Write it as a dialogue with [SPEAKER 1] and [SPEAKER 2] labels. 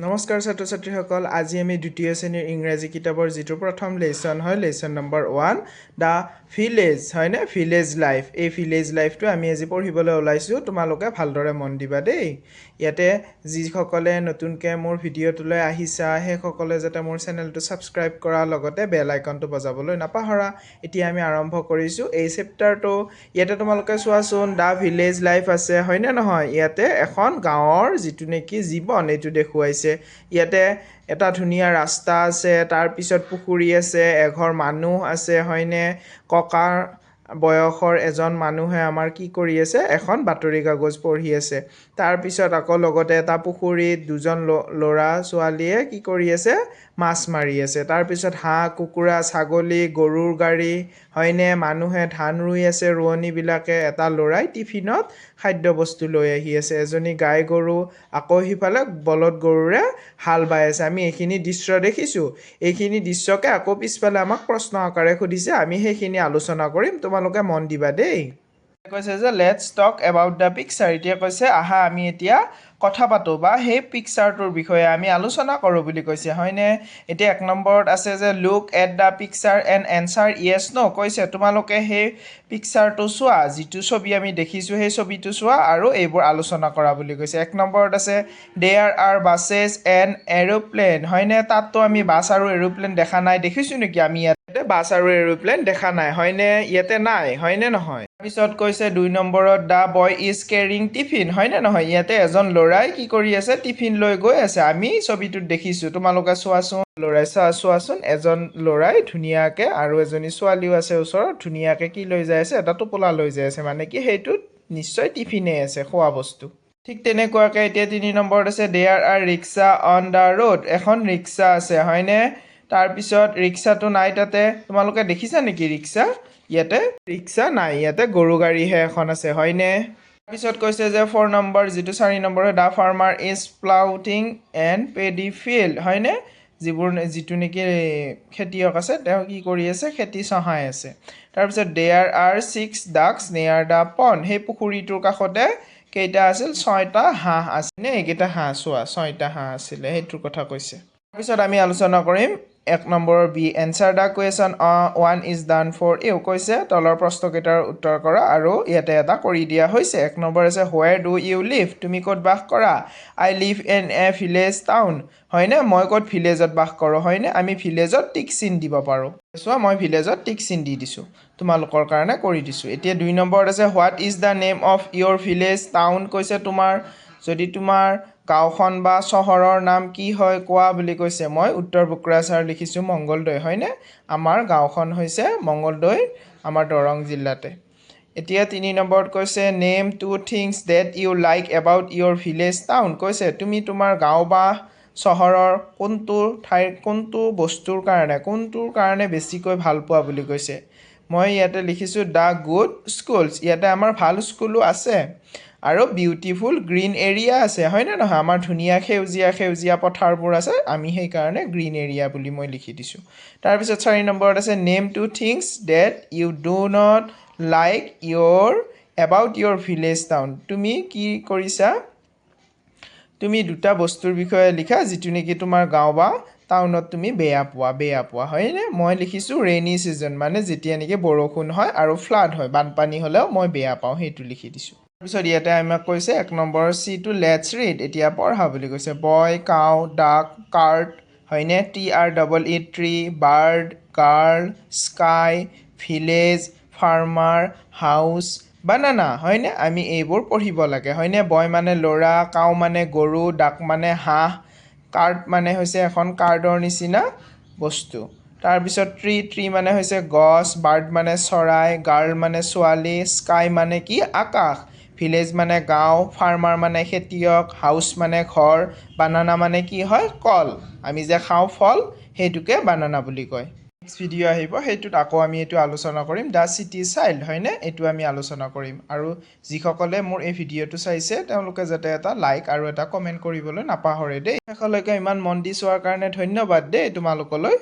[SPEAKER 1] নমস্কাৰ ছাত্ৰ ছাত্ৰীসকল আজি আমি দ্বিতীয় শ্ৰেণীৰ ইংৰাজী কিতাপৰ যিটো প্ৰথম লেচন হয় lesson number one the village হয়নে? Village life. এই ভিলেজ লাইফটো আমি আজি পঢ়িবলৈ ওলাইছোঁ তোমালোকে ভালদৰে মন দিবা দেই। ইয়াতে যিসকলে নতুনকৈ মোৰ ভিডিঅ'টোলৈ আহিছা সেইসকলে যাতে মোৰ চেনেলটো ছাবস্ক্ৰাইব কৰাৰ লগতে বেল আইকনটো বজাবলৈ নাপাহৰা। এতিয়া আমি আৰম্ভ কৰিছোঁ এই চেপ্টাৰটো। ইয়াতে তোমালোকে চোৱাচোন দ্য ভিলেজ লাইফ আছে হয়নে নহয়? ইয়াতে এখন গাঁৱৰ যিটো নেকি জীৱন এইটো দেখুৱাইছে। ইয়াতে এটা ধুনীয়া ৰাস্তা আছে তাৰপিছত পুখুৰী আছে এঘৰ মানুহ আছে হয়নে? ককাৰ বয়সৰ এজন মানুহে আমাৰ কি কৰি আছে? এখন বাতৰি কাগজ পঢ়ি আছে। তাৰপিছত আকৌ লগতে এটা পুখুৰীত দুজন ল'ৰা ছোৱালীয়ে কি কৰি আছে? মাছ মাৰি আছে। তাৰপিছত হাঁহ কুকুৰা ছাগলী গৰুৰ গাড়ী হয়নে? মানুহে ধান ৰুই আছে ৰোৱনীবিলাকে এটা ল'ৰাই টিফিনত খাদ্যবস্তু লৈ আহি আছে। এজনী গাই গৰু আকৌ সিফালে বলদ গৰুৰে হাল বাই আছে। আমি এইখিনি দৃশ্য দেখিছোঁ। এইখিনি দৃশ্যকে আকৌ পিছফালে আমাক প্ৰশ্ন আকাৰে সুধিছে। আমি সেইখিনি আলোচনা কৰিম। তোমালোকে মন দিবা দেই। কৈছে যে let's talk about the picture এতিয়া কৈছে আহা আমি এতিয়া কথা পাতোঁ বা সেই পিকচাৰটোৰ বিষয়ে আমি আলোচনা কৰোঁ বুলি কৈছে হয়নে? এতিয়া এক নম্বৰত আছে যে look at the picture and answer yes no কৈছে তোমালোকে সেই পিকচাৰটো চোৱা যিটো ছবি আমি দেখিছোঁ সেই ছবিটো চোৱা আৰু এইবোৰ আলোচনা কৰা বুলি কৈছে। এক নম্বৰত আছে there are buses and aeroplane হয়নে? তাততো আমি বাছ আৰু এৰ'প্লেন দেখা নাই। দেখিছোঁ নেকি? আমি ইয়াতে বাছ আৰু এৰ'প্লেন দেখা নাই। হয়নে? ইয়াতে নাই। হয়নে নহয়? তাৰপিছত কৈছে দুই নম্বৰত the boy is carrying tiffin হয়নে নহয়? ইয়াতে এজন ল'ৰাই কি কৰি আছে? টিফিন লৈ গৈ আছে। আমি ছবিটোত দেখিছোঁ। তোমালোকে চোৱাচোন। ল'ৰাই চোৱা চোৱাচোন। এজন ল'ৰাই ধুনীয়াকৈ আৰু এজনী ছোৱালীও আছে ওচৰত। ধুনীয়াকৈ কি লৈ যাই আছে? এটা টোপোলা লৈ যাই আছে। মানে কি সেইটোত নিশ্চয় টিফিনেই আছে খোৱা বস্তু। ঠিক তেনেকুৱাকৈ এতিয়া তিনি নম্বৰত আছে there are rickshaw on the road এখন ৰিক্সা আছে হয়নে? তাৰপিছত ৰিক্সাটো নাই তাতে তোমালোকে দেখিছা নেকি ৰিক্সা ইয়াতে ৰিক্সা নাই ইয়াতে গৰু গাড়ীহে এখন আছে হয়নে? তাৰপিছত কৈছে যে ফ'ৰ নম্বৰ যিটো চাৰি নম্বৰ হয় the farmer is ploughing and paddy field হয়নে? যিবোৰ যিটো নেকি খেতিয়ক আছে তেওঁ কি কৰি আছে খেতি চহাই আছে। তাৰপিছত there are six ducks near the pond সেই পুখুৰীটোৰ কাষতে কেইটা আছিল? ছয়টা হাঁহ আছিলে এইকেইটা হাঁহ চোৱা ছয়টা হাঁহ আছিলে সেইটোৰ কথা কৈছে। তাৰপিছত আমি আলোচনা কৰিম এক নম্বৰৰ B answer the question one is done for you কৈছে তলৰ প্ৰশ্নকেইটাৰ উত্তৰ কৰা আৰু ইয়াতে এটা কৰি দিয়া হৈছে। এক নম্বৰ আছে হোৱেৰ ডু ইউ লিভ তুমি ক'ত বাস কৰা? I live in a village town হয়নে? মই ক'ত ভিলেজত বাস কৰোঁ? হয়নে? আমি ভিলেজত টিক চিন দিব পাৰোঁ। চোৱা মই ভিলেজত টিক চিন দি দিছোঁ। তোমালোকৰ কাৰণে কৰি দিছোঁ। এতিয়া দুই নম্বৰত আছে what is the name of your village town কৈছে তোমাৰ যদি তোমাৰ গাঁওখন বা চহৰৰ নাম কি হয় কোৱা বুলি কৈছে। মই উত্তৰ কোকৰাঝাৰ লিখিছোঁ মংগলদৈ হয়নে? আমাৰ গাঁওখন হৈছে মংগলদৈ আমাৰ দৰং জিলাতে। এতিয়া তিনি নম্বৰত কৈছে name two things that you like about your village town কৈছে তুমি তোমাৰ গাঁও বা চহৰৰ কোনটো ঠাইৰ কোনটো বস্তুৰ কাৰণে কোনটোৰ কাৰণে বেছিকৈ ভাল পোৱা? বুলি কৈছে। মই ইয়াতে লিখিছোঁ দ্য গুড স্কুলছ ইয়াতে আমাৰ ভাল স্কুলো আছে। আৰু বিউটিফুল গ্ৰীণ এৰিয়া আছে হয়নে নহয়? আমাৰ ধুনীয়া সেউজীয়া সেউজীয়া পথাৰবোৰ আছে আমি সেইকাৰণে গ্ৰীণ এৰিয়া বুলি মই লিখি দিছোঁ। তাৰপিছত চাৰি নম্বৰত আছে name two things that you do not like your about your village town তুমি কি কৰিছা? তুমি দুটা বস্তুৰ বিষয়ে লিখা যিটো নেকি তোমাৰ গাঁও বা টাউনত তুমি বেয়া পোৱা বেয়া পোৱা। হয়নে? মই লিখিছোঁ ৰেইনি ছিজন মানে যেতিয়া নেকি বৰষুণ হয় আৰু ফ্লাড হয় বানপানী হ'লেও মই বেয়া পাওঁ সেইটো লিখি দিছোঁ। তাৰপিছত ইয়াতে আমাক কৈছে এক নম্বৰৰ চিটো লেটছ ৰিড এতিয়া পঢ়া বুলি কৈছে। বয় কাউ ডাক কাৰ্ট হয়নে? T R double E tree bird girl sky village farmer house banana হয়নে? আমি এইবোৰ পঢ়িব লাগে হয়নে? বয় মানে ল'ৰা কাউ মানে গৰু ডাক মানে হাঁহ কাৰ্ড মানে হৈছে এখন কাৰ্ডৰ নিচিনা বস্তু। তাৰপিছত ট্ৰী ট্ৰী মানে হৈছে গছ বাৰ্ড মানে চৰাই গাৰ্ল মানে ছোৱালী স্কাই মানে কি? আকাশ। ভিলেজ মানে গাঁও ফাৰ্মাৰ মানে খেতিয়ক হাউচ মানে ঘৰ বানানা মানে কি হয়? কল। আমি যে খাওঁ ফল সেইটোকে বানানা বুলি কয়। নেক্সট ভিডিঅ' আহিব সেইটোত আকৌ আমি এইটো আলোচনা কৰিম দ্য চিটি চাইল্ড হয়নে? এইটো আমি আলোচনা কৰিম। আৰু যিসকলে মোৰ এই ভিডিঅ'টো চাইছে তেওঁলোকে যাতে এটা লাইক আৰু এটা কমেণ্ট কৰিবলৈ নাপাহৰে দেই। শেষলৈকে ইমান মন দি চোৱাৰ কাৰণে ধন্যবাদ দেই তোমালোকলৈ।